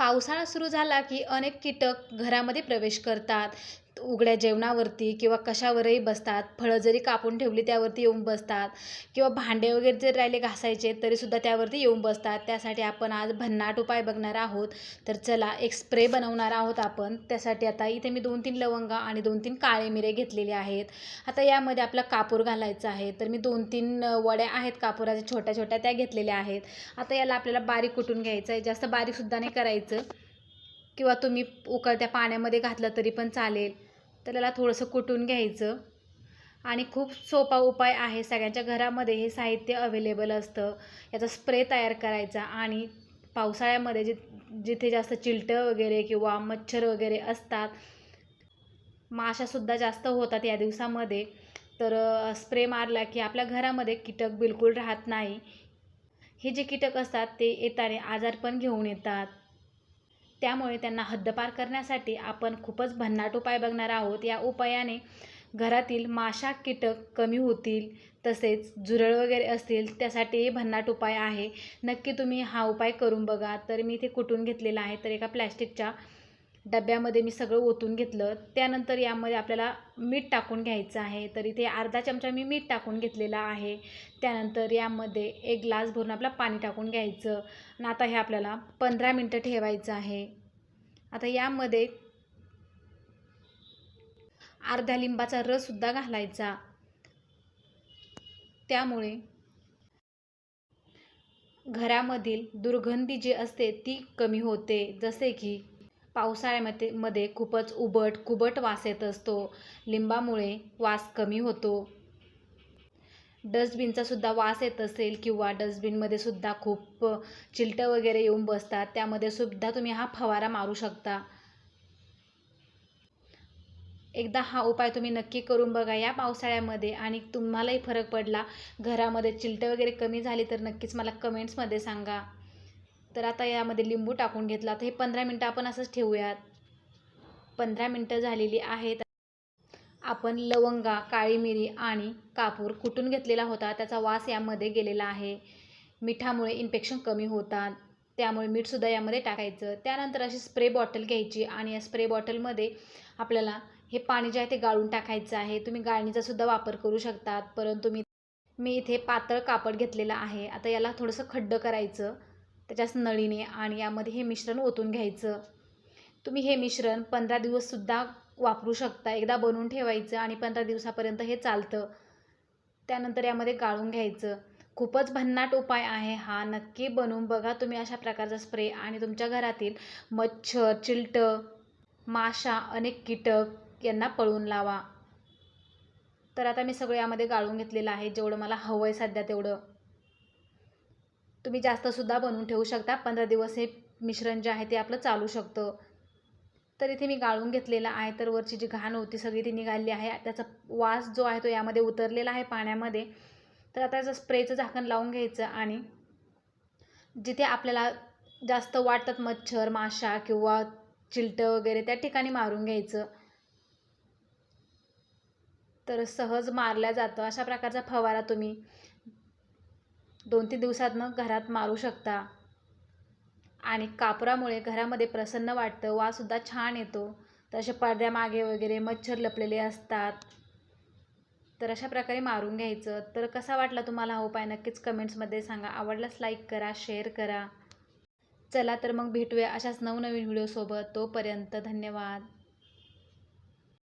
पावसाळा सुरू झाला की अनेक कीटक घरामध्ये प्रवेश करतात. उघड्या जेवणावरती किंवा कशावरही बसतात फळं जरी कापून ठेवली त्यावरती येऊन बसतात किंवा भांडे वगैरे जरी राहिले घासायचे तरीसुद्धा त्यावरती येऊन बसतात. त्यासाठी आपण आज भन्नाट उपाय बघणार आहोत. तर चला एक स्प्रे बनवणार आहोत आपण. त्यासाठी आता इथे मी दोन तीन लवंगा आणि दोन तीन काळे मिरे घेतलेले आहेत. आता यामध्ये आपला कापूर घालायचा आहे. तर मी दोन तीन वड्या आहेत कापुराच्या छोट्या छोट्या त्या घेतलेल्या आहेत. आता याला आपल्याला बारीक कुटून घ्यायचं आहे. जास्त बारीकसुद्धा नाही करायचं. किंवा तुम्ही उकळत्या पाण्यामध्ये घातलं तरी पण चालेल. त्याला थोडंसं कुटून घ्यायचं. आणि खूप सोपा उपाय आहे सगळ्यांच्या घरामध्ये हे साहित्य अवेलेबल असतं. याचा स्प्रे तयार करायचा आणि पावसाळ्यामध्ये जि जिथे जास्त चिलटं वगैरे किंवा मच्छर वगैरे असतात माशासुद्धा जास्त होतात या दिवसामध्ये. तर स्प्रे मारला की आपल्या घरामध्ये कीटक बिलकुल राहत नाही. हे जे कीटक असतात ते येताने आजारपण घेऊन येतात. त्यामुळे त्यांना हद्दपार करण्यासाठी आपण खूपच भन्नाट उपाय बघणार आहोत. या उपायाने घरातील माशा कीटक कमी होतील तसेच झुरळ वगैरे असतील त्यासाठीही भन्नाट उपाय आहे. नक्की तुम्ही हा उपाय करून बघा. तर मी इथे कुटून घेतलेला आहे. तर एका प्लॅस्टिकच्या डब्यामध्ये मी सगळं ओतून घेतलं. त्यानंतर यामध्ये आपल्याला मीठ टाकून घ्यायचं आहे. तर इथे अर्धा चमचा मी मीठ टाकून घेतलेला आहे. त्यानंतर यामध्ये एक ग्लास भरून आपलं पाणी टाकून घ्यायचं. आणि आता हे आपल्याला पंधरा मिनटं ठेवायचं आहे. आता यामध्ये अर्ध्या लिंबाचा रससुद्धा घालायचा. त्यामुळे घरामधील दुर्गंधी जी असते ती कमी होते. जसे की पावसाळ्यामध्ये मध्ये खूपच उबट कुबट वास येत असतो. लिंबामुळे वास कमी होतो. डस्टबिनचा सुद्धा वास येत असेल किंवा डस्टबिनमध्ये सुद्धा खूप चिलटं वगैरे येऊन बसतात त्यामध्ये सुद्धा तुम्ही हा फवारा मारू शकता. एकदा हा उपाय तुम्ही नक्की करून बघा या पावसाळ्यामध्ये आणि तुम्हालाही फरक पडला घरामध्ये चिलटं वगैरे कमी झाली तर नक्कीच मला कमेंट्समध्ये सांगा. तर आता यामध्ये लिंबू टाकून घेतला. तर हे पंधरा मिनटं आपण असंच ठेवूयात. पंधरा मिनटं झालेली आहेत. आपण लवंगा काळी मिरी आणि कापूर कुटून घेतलेला होता. त्याचा वास यामध्ये गेलेला आहे. मिठामुळे इन्फेक्शन कमी होतात. त्यामुळे मीठसुद्धा यामध्ये टाकायचं. त्यानंतर अशी स्प्रे बॉटल घ्यायची आणि या स्प्रे बॉटलमध्ये आपल्याला हे पाणी जे आहे ते गाळून टाकायचं आहे. तुम्ही गाळणीचासुद्धा वापर करू शकतात. परंतु मी मी इथे पातळ कापड घेतलेलं आहे. आता याला थोडंसं खड्डं करायचं. त्याच्याच नळीने आणि यामध्ये हे मिश्रण ओतून घ्यायचं. तुम्ही हे मिश्रण पंधरा दिवससुद्धा वापरू शकता. एकदा बनवून ठेवायचं आणि पंधरा दिवसापर्यंत हे चालतं. त्यानंतर यामध्ये गाळून घ्यायचं. खूपच भन्नाट उपाय आहे हा. नक्की बनवून बघा तुम्ही अशा प्रकारचा स्प्रे आणि तुमच्या घरातील मच्छर चिलटं माशा अनेक कीटक यांना पळून लावा. तर आता मी सगळं यामध्ये गाळून घेतलेलं आहे. जेवढं मला हवं आहे सध्या तेवढं. तुम्ही जास्तसुद्धा बनवून ठेवू शकता. पंधरा दिवस हे मिश्रण जे आहे ते आपलं चालू शकतं. तर इथे मी गाळून घेतलेलं आहे. तर वरची जी घाण होती सगळी ती निघाली आहे. त्याचा वास जो आहे तो यामध्ये उतरलेला आहे पाण्यामध्ये. तर आता याचं स्प्रेचं झाकण लावून घ्यायचं आणि जिथे आपल्याला जास्त वाटतात मच्छर माशा किंवा चिलटं वगैरे त्या ठिकाणी मारून घ्यायचं. तर सहज मारल्या जातं. अशा प्रकारचा फवारा तुम्ही दोन तीन दिवसातनं घरात मारू शकता. आणि कापरामुळे घरामध्ये प्रसन्न वाटतं वासुद्धा छान येतो. तसे पडद्यामागे वगैरे मच्छर लपलेले असतात. तर अशा प्रकारे मारून घ्यायचं. तर कसा वाटला तुम्हाला हा उपाय? नक्कीच कमेंट्समध्ये सांगा. आवडलाच लाईक करा शेअर करा. चला तर मग भेटूया अशाच नवनवीन व्हिडिओसोबत. तोपर्यंत धन्यवाद.